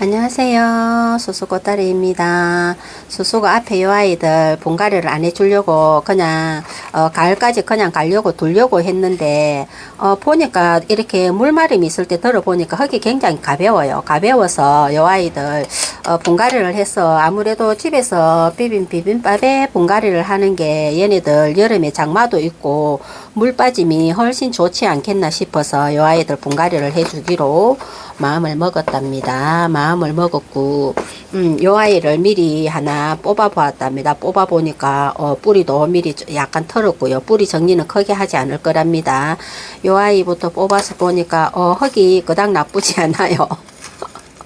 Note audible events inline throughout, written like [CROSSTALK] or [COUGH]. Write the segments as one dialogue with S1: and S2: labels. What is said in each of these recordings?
S1: 안녕하세요. 수수꽃다리입니다. 수수가 앞에 요 아이들 분갈이를 안 해주려고 그냥 어, 가을까지 그냥 가려고 두려고 했는데 어, 보니까 이렇게 물마름이 있을 때 들어보니까 흙이 굉장히 가벼워요. 가벼워서 요 아이들 어, 분갈이를 해서 아무래도 집에서 비빔 비빔밥에 분갈이를 하는 게 얘네들 여름에 장마도 있고 물 빠짐이 훨씬 좋지 않겠나 싶어서 요 아이들 분갈이를 해주기로 마음을 먹었답니다. 마음을 먹었고, 음, 요 아이를 미리 하나 뽑아 보았답니다. 뽑아 보니까, 어, 뿌리도 미리 약간 털었고요. 뿌리 정리는 크게 하지 않을 거랍니다. 요 아이부터 뽑아서 보니까, 어, 흙이 그닥 나쁘지 [LAUGHS] 않아요.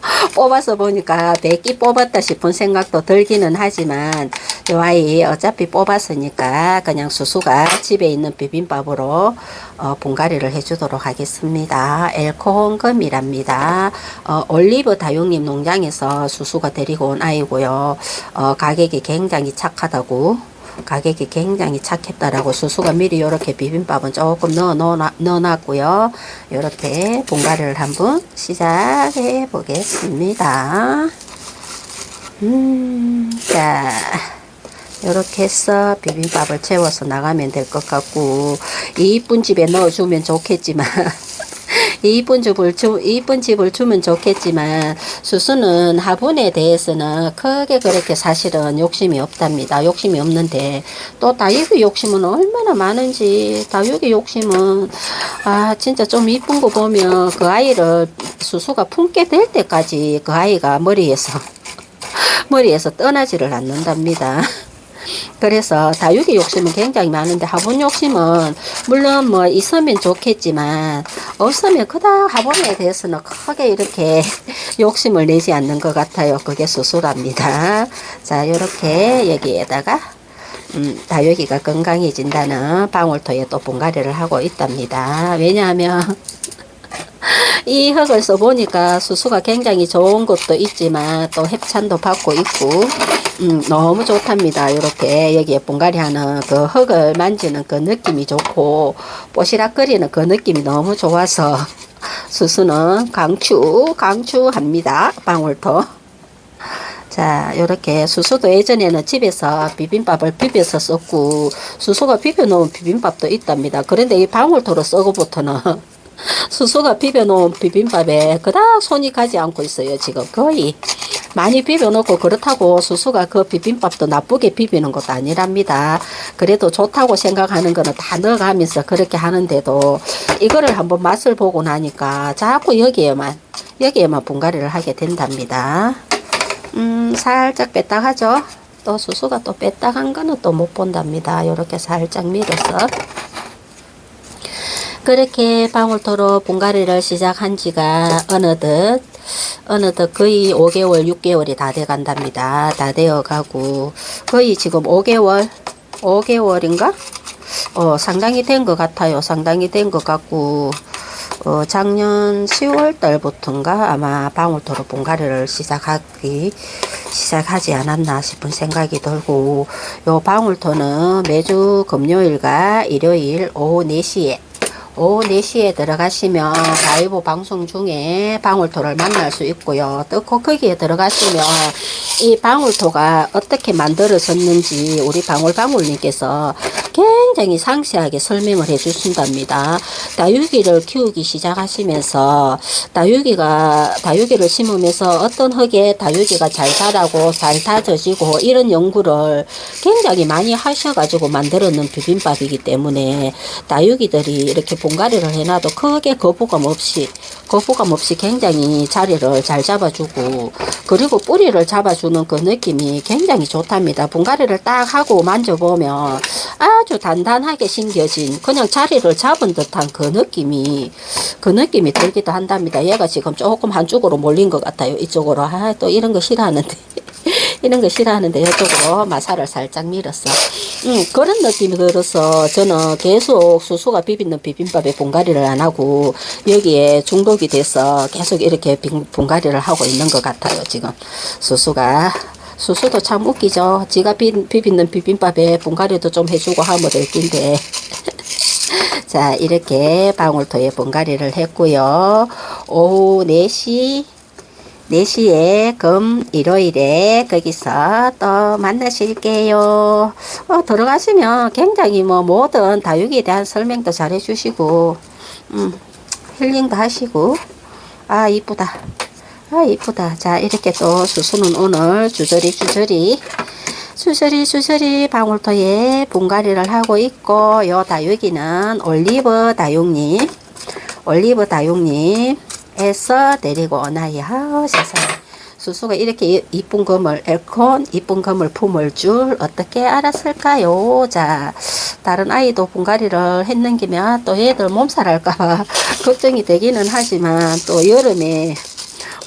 S1: [LAUGHS] 뽑아서 보니까 100기 뽑았다 싶은 생각도 들기는 하지만 요 아이 어차피 뽑았으니까 그냥 수수가 집에 있는 비빔밥으로 어, 분갈이를 해주도록 하겠습니다. 엘코홍금이랍니다. 어, 올리브 다육님 농장에서 수수가 데리고 온 아이고요. 어, 가격이 굉장히 착하다고 가격이 굉장히 착했다라고 수수가 미리 이렇게 비빔밥은 조금 넣어 넣어 넣어놨고요. 이렇게 분갈이를 한번 시작해 보겠습니다. 음, 자. 이렇게 해서 비빔밥을 채워서 나가면 될 것 같고 이쁜 집에 넣어주면 좋겠지만 [LAUGHS] 이쁜 집을 주 이쁜 집을 주면 좋겠지만 수수는 화분에 대해서는 크게 그렇게 사실은 욕심이 없답니다. 욕심이 없는데 또 다육이 욕심은 얼마나 많은지 다육이 욕심은 아 진짜 좀 이쁜 거 보면 그 아이를 수수가 품게 될 때까지 그 아이가 머리에서 [LAUGHS] 머리에서 떠나지를 않는답니다. [LAUGHS] 그래서 다육이 욕심은 굉장히 많은데 화분 욕심은 물론 뭐 있으면 좋겠지만 없으면 그닥 화분에 대해서는 크게 이렇게 [LAUGHS] 욕심을 내지 않는 것 같아요. 그게 수수랍니다. 자 이렇게 여기에다가 음, 다육이가 건강해진다는 방울토에 또 분갈이를 하고 있답니다. 왜냐하면 이 흙을 써보니까 수수가 굉장히 좋은 것도 있지만 또 협찬도 받고 있고 음, 너무 좋답니다. 이렇게 여기에 분갈이 하는 그 흙을 만지는 그 느낌이 좋고 뽀시락거리는 그 느낌이 너무 좋아서 수수는 강추 강추합니다. 방울토 자, 요렇게 수수도 예전에는 집에서 비빔밥을 비벼서 썼고 수수가 비벼 놓은 비빔밥도 있답니다. 그런데 이 방울토로 썩어부터는 수수가 비벼놓은 비빔밥에 그닥 손이 가지 않고 있어요. 지금 거의 많이 비벼놓고 그렇다고 수수가 그 비빔밥도 나쁘게 비비는 것도 아니랍니다. 그래도 좋다고 생각하는 거는 다 넣어가면서 그렇게 하는데도 이거를 한번 맛을 보고 나니까 자꾸 여기에만 여기에만 분갈이를 하게 된답니다. 음 살짝 뺐다 하죠. 또 수수가 또 뺐다 한 거는 또 못 본답니다. 이렇게 살짝 밀어서 그렇게 방울토로 분갈이를 시작한 지가 어느덧 어느덧 거의 5개월 6개월이 다 돼 간답니다. 다 되어 가고 거의 지금 5개월 5개월인가? 어 상당히 된 것 같아요. 상당히 된 것 같고 어, 작년 10월 달부터인가 아마 방울토로 분갈이를 시작하기 시작하지 않았나 싶은 생각이 들고 요 방울토는 매주 금요일과 일요일 오후 4시에 오후 4시에 들어가시면 라이브 방송 중에 방울토를 만날 수 있고요. 또 거기에 들어가시면 이 방울토가 어떻게 만들어졌는지 우리 방울방울님께서 굉장히 상세하게 설명을 해 주신답니다. 다육이를 키우기 시작하시면서 다육이가 다육이를 심으면서 어떤 흙에 다육이가 잘 자라고 잘 다져지고 이런 연구를 굉장히 많이 하셔가지고 만들어놓은 비빔밥이기 때문에 다육이들이 이렇게 분갈이를 해놔도 크게 거부감 없이 거부감 없이 굉장히 자리를 잘 잡아주고 그리고 뿌리를 잡아주는 그 느낌이 굉장히 좋답니다. 분갈이를 딱 하고 만져보면 아주 단단하게 심겨진 그냥 자리를 잡은 듯한 그 느낌이 그 느낌이 들기도 한답니다. 얘가 지금 조금 한쪽으로 몰린 것 같아요. 이쪽으로 아 또 이런 거 싫어하는데 [LAUGHS] 이런 거 싫어하는데 이쪽으로 마사를 살짝 밀었어. 음, 그런 느낌이 들어서 저는 계속 수수가 비비는 비빔밥에 분갈이를 안 하고 여기에 중독이 돼서 계속 이렇게 빈- 분갈이를 하고 있는 것 같아요. 지금 수수가 수수도 참 웃기죠. 지가 비, 비비는 비빔밥에 분갈이도 좀 해주고 하면 될 텐데. [LAUGHS] 자, 이렇게 방울토에 분갈이를 했고요. 오후 4시 4시에 금 일요일에 거기서 또 만나실게요. 어, 들어가시면 굉장히 뭐 모든 다육이에 대한 설명도 잘 해주시고, 음, 힐링도 하시고, 아, 이쁘다. 아, 이쁘다. 자, 이렇게 또 수수는 오늘 주저리 주저리 수저리 수저리 방울토에 분갈이를 하고 있고 요 다육이는 올리브 다육님 올리브 다육님에서 데리고 오나요 세상에 수수가 이렇게 이- 이쁜 검을 엘콘 이쁜 검을 품을 줄 어떻게 알았을까요 자 다른 아이도 분갈이를 했는 김에 또 얘들 몸살할까봐 [LAUGHS] 걱정이 되기는 하지만 또 여름에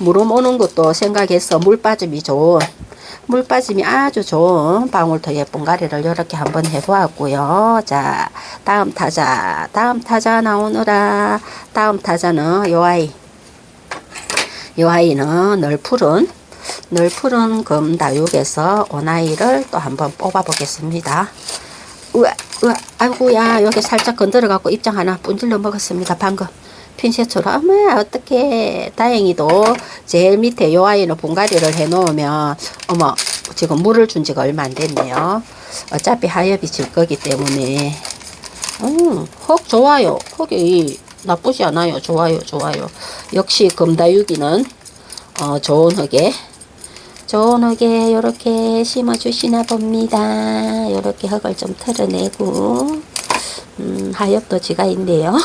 S1: 무름 오는 것도 생각해서 물 빠짐이 좋은 물 빠짐이 아주 좋은 방울토 예쁜 가리를 이렇게 한번 해보았고요. 자, 다음 타자, 다음 타자 나오느라 다음 타자는 요 아이. 요 아이는 널 푸른 널 푸른 금다육에서 오나이를 또 한번 뽑아 보겠습니다. 우와, 우와, 아이고야, 여기 살짝 건드려 갖고 입장 하나 분질러 먹었습니다. 방금. 핀셋처럼, 어머, 어떻게, 다행히도 제일 밑에 요 아이는 분갈이를 해 놓으면, 어머, 지금 물을 준 지가 얼마 안 됐네요. 어차피 하엽이 질 거기 때문에. 음, 흙 좋아요. 흙이 나쁘지 않아요. 좋아요, 좋아요. 역시 금다육이는, 어, 좋은 흙에, 좋은 흙에 이렇게 심어 주시나 봅니다. 이렇게 흙을 좀 털어내고, 음, 하엽도 지가 있네요.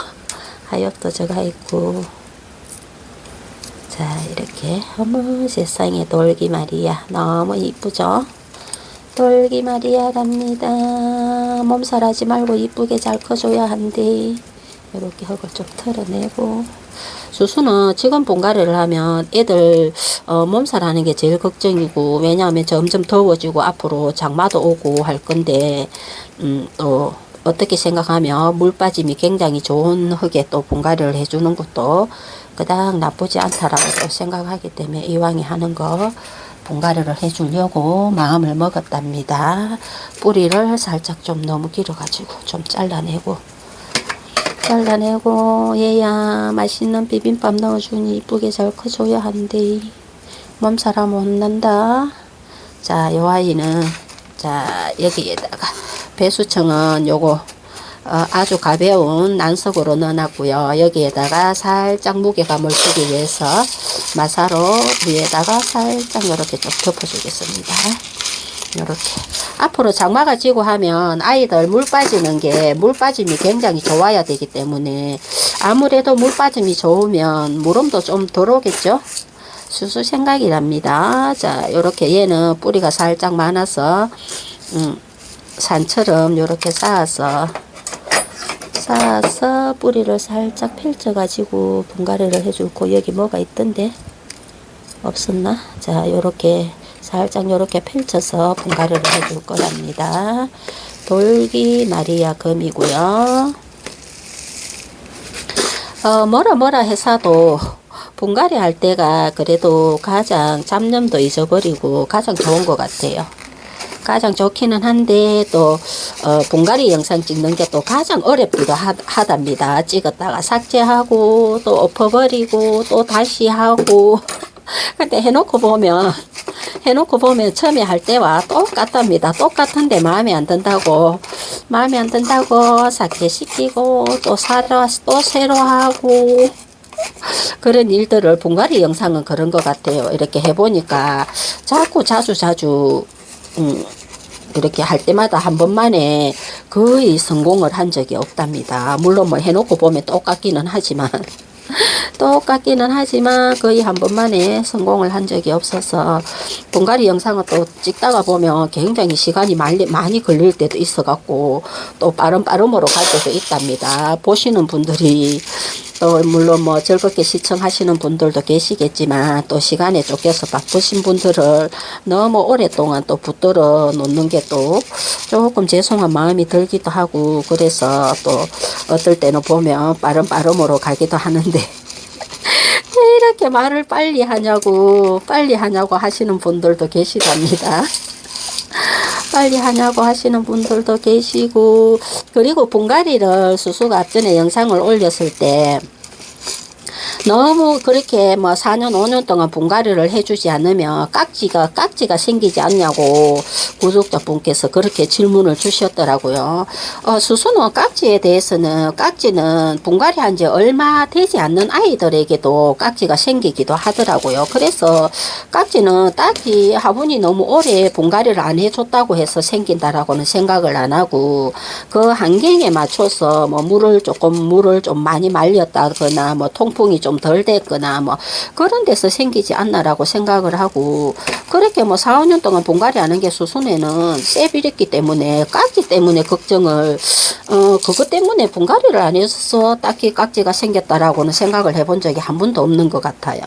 S1: 하엽도 저가 있고. 자, 이렇게. 어머, 세상에 돌기 말이야. 너무 이쁘죠? 돌기 말이야랍니다. 몸살하지 말고 이쁘게 잘 커줘야 한대. 이렇게 흙을 좀 털어내고. 수수는 지금 분갈이를 하면 애들 어, 몸살하는 게 제일 걱정이고 왜냐하면 점점 더워지고 앞으로 장마도 오고 할 건데 음, 또 어떻게 생각하면 물 빠짐이 굉장히 좋은 흙에 또 분갈이를 해주는 것도 그닥 나쁘지 않다라고 또 생각하기 때문에 이왕에 하는 거 분갈이를 해주려고 마음을 먹었답니다. 뿌리를 살짝 좀 너무 길어가지고 좀 잘라내고 잘라내고 얘야 맛있는 비빔밥 넣어주니 이쁘게 잘 커줘야 한대 몸살하면 혼난다 자 요 아이는 자 여기에다가 배수청은 요거 어, 아주 가벼운 난석으로 넣어놨고요. 여기에다가 살짝 무게감을 주기 위해서 마사로 위에다가 살짝 이렇게 좀 덮어주겠습니다. 이렇게. 앞으로 장마가 지고 하면 아이들 물 빠지는 게 물 빠짐이 굉장히 좋아야 되기 때문에 아무래도 물 빠짐이 좋으면 무름도 좀 들어오겠죠? 수수 생각이랍니다. 자 요렇게 얘는 뿌리가 살짝 많아서 음, 산처럼 요렇게 쌓아서 쌓아서 뿌리를 살짝 펼쳐 가지고 분갈이를 해주고 여기 뭐가 있던데 없었나 자 요렇게 살짝 요렇게 펼쳐서 분갈이를 해줄 거랍니다. 돌기 마리아 금이고요. 어, 뭐라 뭐라 해서도 분갈이 할 때가 그래도 가장 잡념도 잊어버리고 가장 좋은 것 같아요. 가장 좋기는 한데 또 어, 분갈이 영상 찍는 게 또 가장 어렵기도 하, 하답니다. 찍었다가 삭제하고 또 엎어버리고 또 다시 하고 [LAUGHS] 근데 해놓고 보면 해놓고 보면 처음에 할 때와 똑같답니다. 똑같은데 마음에 안 든다고 마음에 안 든다고 삭제시키고 또 사러 또 새로 하고 그런 일들을 분갈이 영상은 그런 것 같아요. 이렇게 해보니까 자꾸 자주 자주 음, 이렇게 할 때마다 한 번만에 거의 성공을 한 적이 없답니다. 물론 뭐 해놓고 보면 똑같기는 하지만 [LAUGHS] 똑같기는 하지만 거의 한 번만에 성공을 한 적이 없어서 분갈이 영상을 또 찍다가 보면 굉장히 시간이 많이, 많이 걸릴 때도 있어 갖고 또 빠름빠름으로 갈 때도 있답니다. 보시는 분들이 또 물론 뭐 즐겁게 시청하시는 분들도 계시겠지만 또 시간에 쫓겨서 바쁘신 분들을 너무 오랫동안 또 붙들어 놓는 게 또 조금 죄송한 마음이 들기도 하고 그래서 또 어떨 때는 보면 빠름빠름으로 가기도 하는데 [LAUGHS] 왜 이렇게 말을 빨리 하냐고 빨리 하냐고 하시는 분들도 계시답니다. 빨리 하냐고 하시는 분들도 계시고 그리고 분갈이를 수수가 앞전에 영상을 올렸을 때 너무 그렇게 뭐 4년, 5년 동안 분갈이를 해주지 않으면 깍지가, 깍지가 생기지 않냐고 구독자분께서 그렇게 질문을 주셨더라고요. 어, 수수는 깍지에 대해서는 깍지는 분갈이 한 지 얼마 되지 않는 아이들에게도 깍지가 생기기도 하더라고요. 그래서 깍지는 딱히 화분이 너무 오래 분갈이를 안 해줬다고 해서 생긴다라고는 생각을 안 하고 그 환경에 맞춰서 뭐 물을 조금 물을 좀 많이 말렸다거나 뭐 통풍이 좀덜 됐거나 뭐 그런 데서 생기지 않나라고 생각을 하고 그렇게 뭐 4, 5년 동안 분갈이 하는 게 수순에는 쇠비렸기 때문에 깍지 때문에 걱정을 어 그것 때문에 분갈이를 안 해서 딱히 깍지가 생겼다라고는 생각을 해본 적이 한 번도 없는 것 같아요.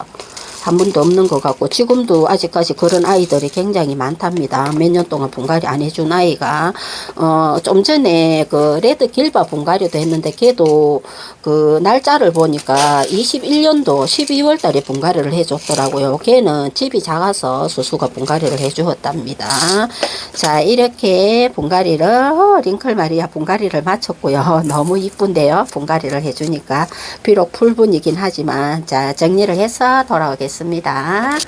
S1: 한 번도 없는 것 같고 지금도 아직까지 그런 아이들이 굉장히 많답니다. 몇 년 동안 분갈이 안 해준 아이가 어 좀 전에 그 레드 길바 분갈이도 했는데 걔도 그 날짜를 보니까 21년도 12월 달에 분갈이를 해줬더라고요. 걔는 집이 작아서 수수가 분갈이를 해주었답니다. 자 이렇게 분갈이를 어, 링클 마리아 분갈이를 마쳤고요. [LAUGHS] 너무 이쁜데요. 분갈이를 해주니까 비록 풀분이긴 하지만 자 정리를 해서 돌아오겠 있습니다.